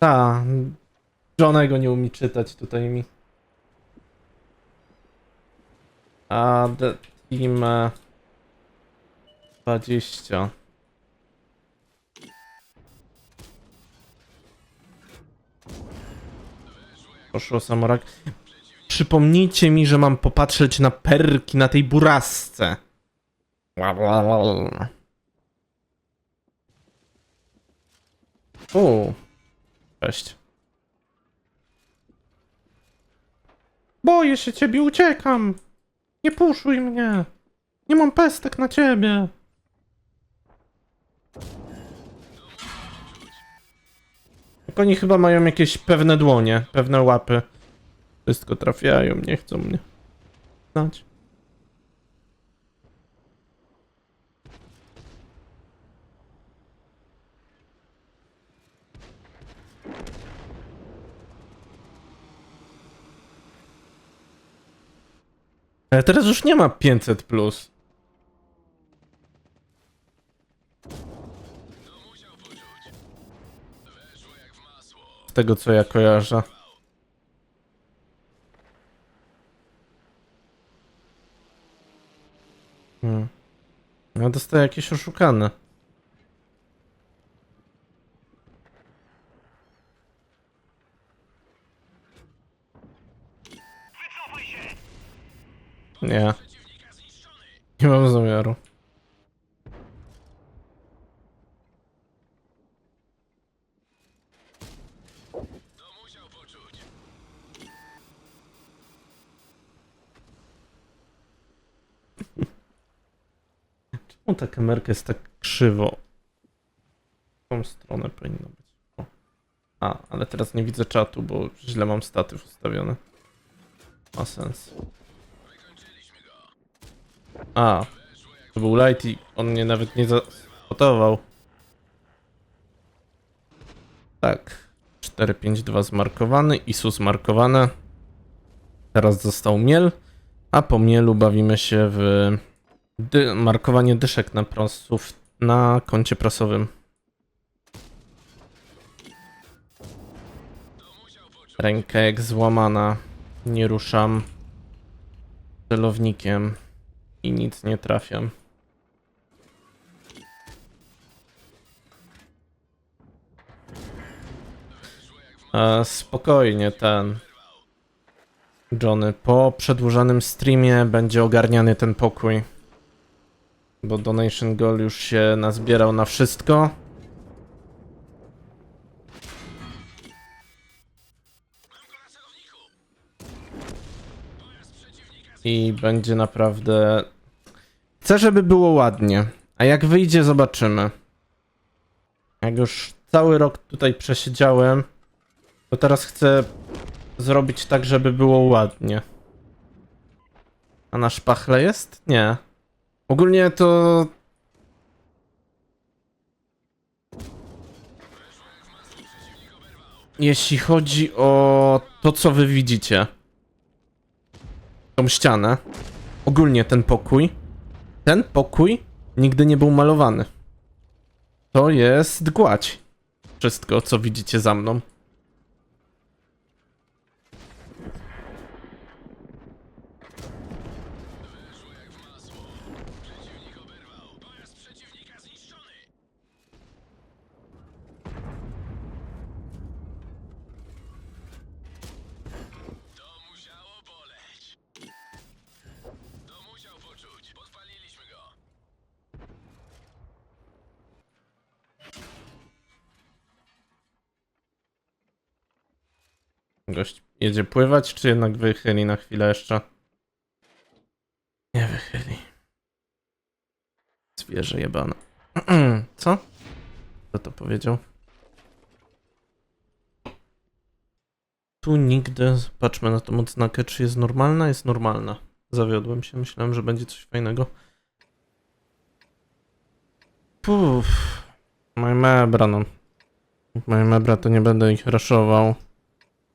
Ta, żonego nie umie czytać tutaj mi. A team e, 20. Poszło samorak. Przypomnijcie mi, że mam popatrzeć na perki na tej burasce. U. Cześć. Boję się ciebie, uciekam. Nie puszuj mnie. Nie mam pestek na ciebie. Jak oni chyba mają jakieś pewne dłonie, pewne łapy. Wszystko trafiają, nie chcą mnie znać. Ale teraz już nie ma 500 plus. Z tego co ja kojarzę. Hmm. Ja dostaję jakieś oszukane. Nie. Nie mam zamiaru. Czemu ta kamerka jest tak krzywo? W tą stronę powinno być. A, ale teraz nie widzę czatu, bo źle mam statyw ustawiony. Ma sens. A, to był light i on mnie nawet nie zastotował. Tak. 452 zmarkowany, ISU zmarkowane. Teraz został miel, a po mielu bawimy się w dy markowanie dyszek na prosów na koncie prasowym. Ręka jak złamana. Nie ruszam celownikiem i nic nie trafiam. E, spokojnie, ten. Johnny, po przedłużonym streamie będzie ogarniany ten pokój. Bo Donation Goal już się nazbierał na wszystko. I będzie naprawdę. Chcę, żeby było ładnie. A jak wyjdzie, zobaczymy. Jak już cały rok tutaj przesiedziałem, to teraz chcę zrobić tak, żeby było ładnie. A na szpachle jest? Nie. Ogólnie to. Jeśli chodzi o to, co wy widzicie, tą ścianę, ogólnie ten pokój, ten pokój nigdy nie był malowany. To jest gładź. Wszystko, co widzicie za mną. Gość jedzie pływać, czy jednak wychyli na chwilę jeszcze? Nie wychyli. Zwierzę jebane. Co? Kto to powiedział? Tu nigdy. Patrzmy na tą odznakę, czy jest normalna? Jest normalna. Zawiodłem się, myślałem, że będzie coś fajnego. Puf. Moje mebra, no. Moje mebra to nie będę ich raszował.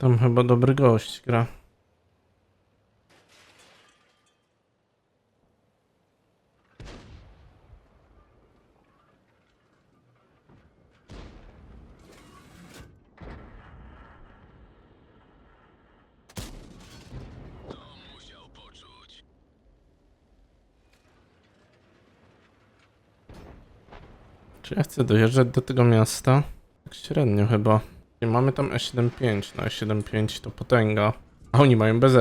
Tam chyba dobry gość gra. Czy ja chcę dojeżdżać do tego miasta? Tak średnio chyba. I mamy tam E75. No E75 to potęga. A oni mają BZ.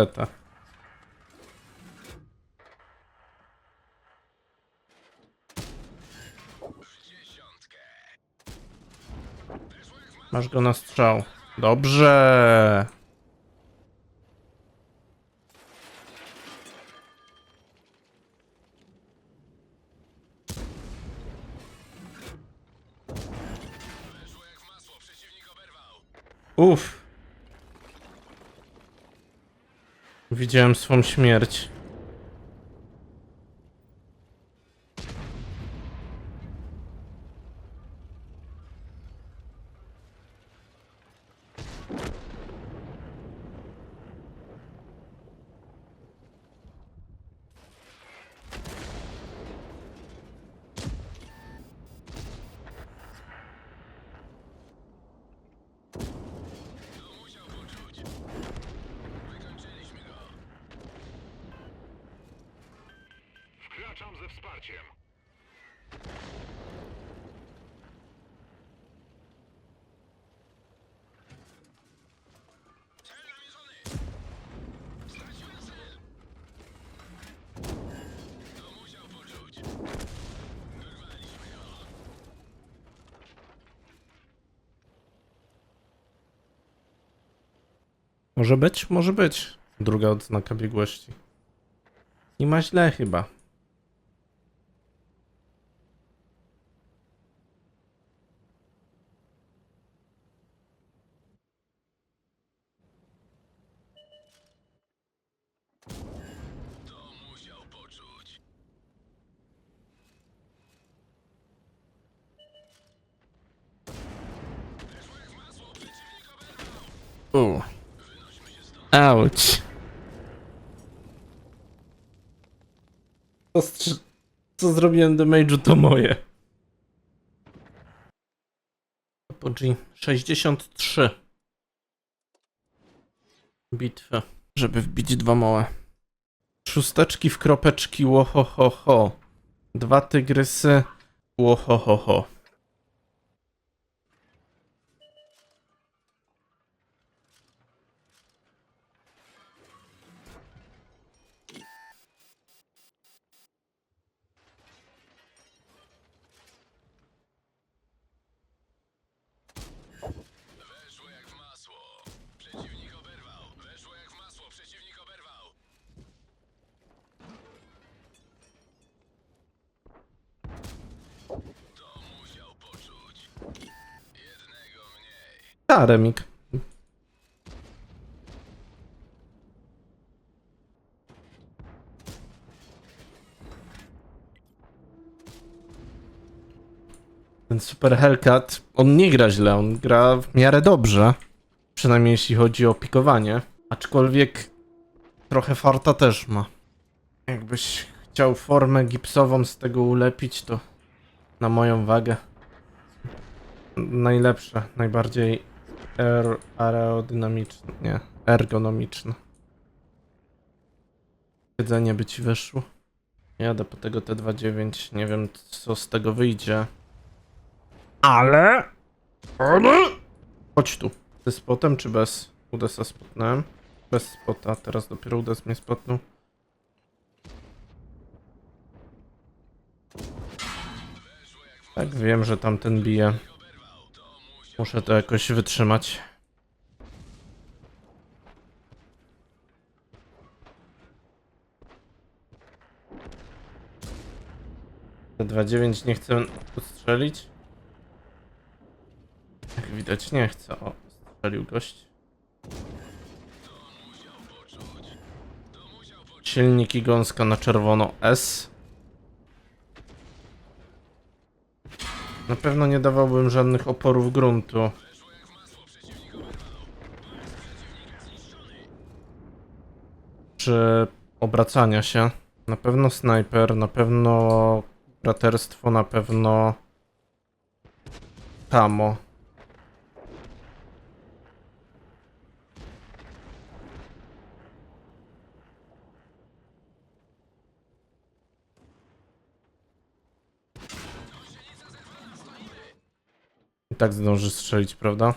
Masz go na strzał. Dobrze. Uff. Widziałem swą śmierć. Ze wsparciem. Może być? Może być. Druga odznaka biegłości. Nie ma źle chyba. U. Auć. Co, strzy- co zrobiłem damage'u to moje. Apogee 63. Bitwy. Żeby wbić dwa małe. Szósteczki w kropeczki łohohoho. Dwa tygrysy łohohoho. Weszło mniej. Taremik. Ten Super Hellcat, on nie gra źle, on gra w miarę dobrze. Przynajmniej jeśli chodzi o pikowanie. Aczkolwiek trochę farta też ma. Jakbyś chciał formę gipsową z tego ulepić, to na moją wagę najlepsze, najbardziej er, aerodynamiczne, nie, ergonomiczne. Jedzenie by ci wyszło. Jadę po tego T29, nie wiem co z tego wyjdzie. Ale... Ale... Chodź tu. Ze spotem czy bez? Udesa spotnąłem. Bez spota, teraz dopiero Udes mnie spotnął. Tak, wiem, że tamten bije. Muszę to jakoś wytrzymać. T29 nie chcę ustrzelić. Jak widać nie chce. O, strzelił gość. Silniki gąska na czerwono S. Na pewno nie dawałbym żadnych oporów gruntu. Czy obracania się? Na pewno snajper, na pewno braterstwo, na pewno Tamo. Tak zdąży strzelić, prawda?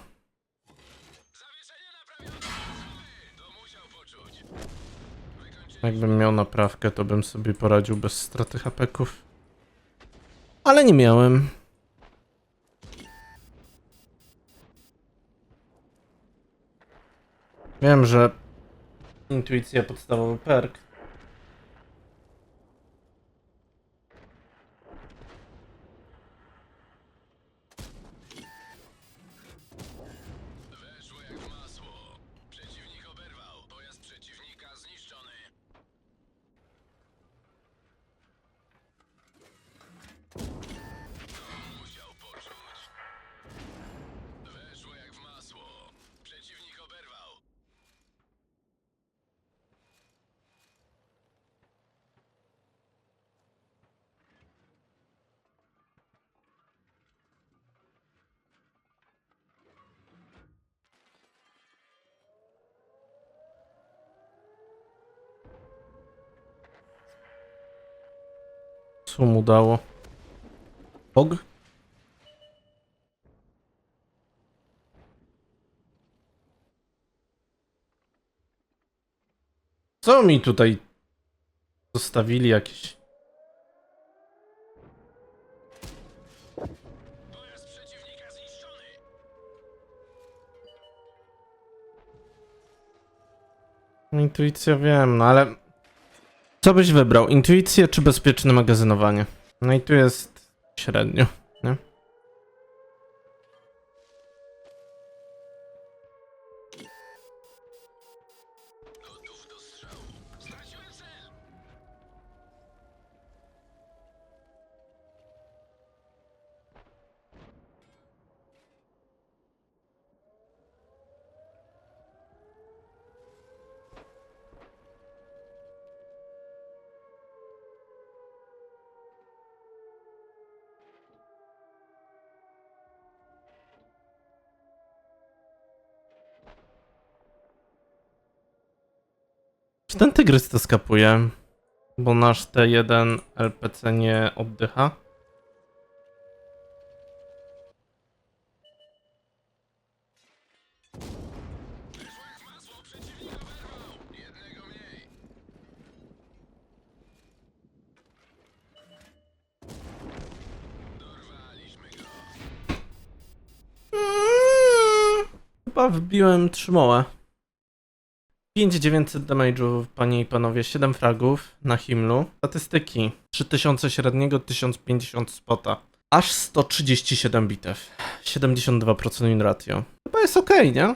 Jakbym miał naprawkę, to bym sobie poradził bez straty hapeków. Ale nie miałem. Wiem, że intuicja podstawowy perk. Co mu dało? Pog? Co mi tutaj zostawili jakieś? Intuicja wiem, no ale... Co byś wybrał? Intuicję czy bezpieczne magazynowanie? No i tu jest średnio, nie? Czy ten tygrys to skapuje? Bo nasz T1 LPC nie oddycha? Go. Chyba wbiłem trzymołę. 5900 damage'u, panie i panowie, 7 fragów na Himlu. Statystyki. 3000 średniego, 1050 spota. Aż 137 bitew. 72% win ratio. Chyba jest okej, nie?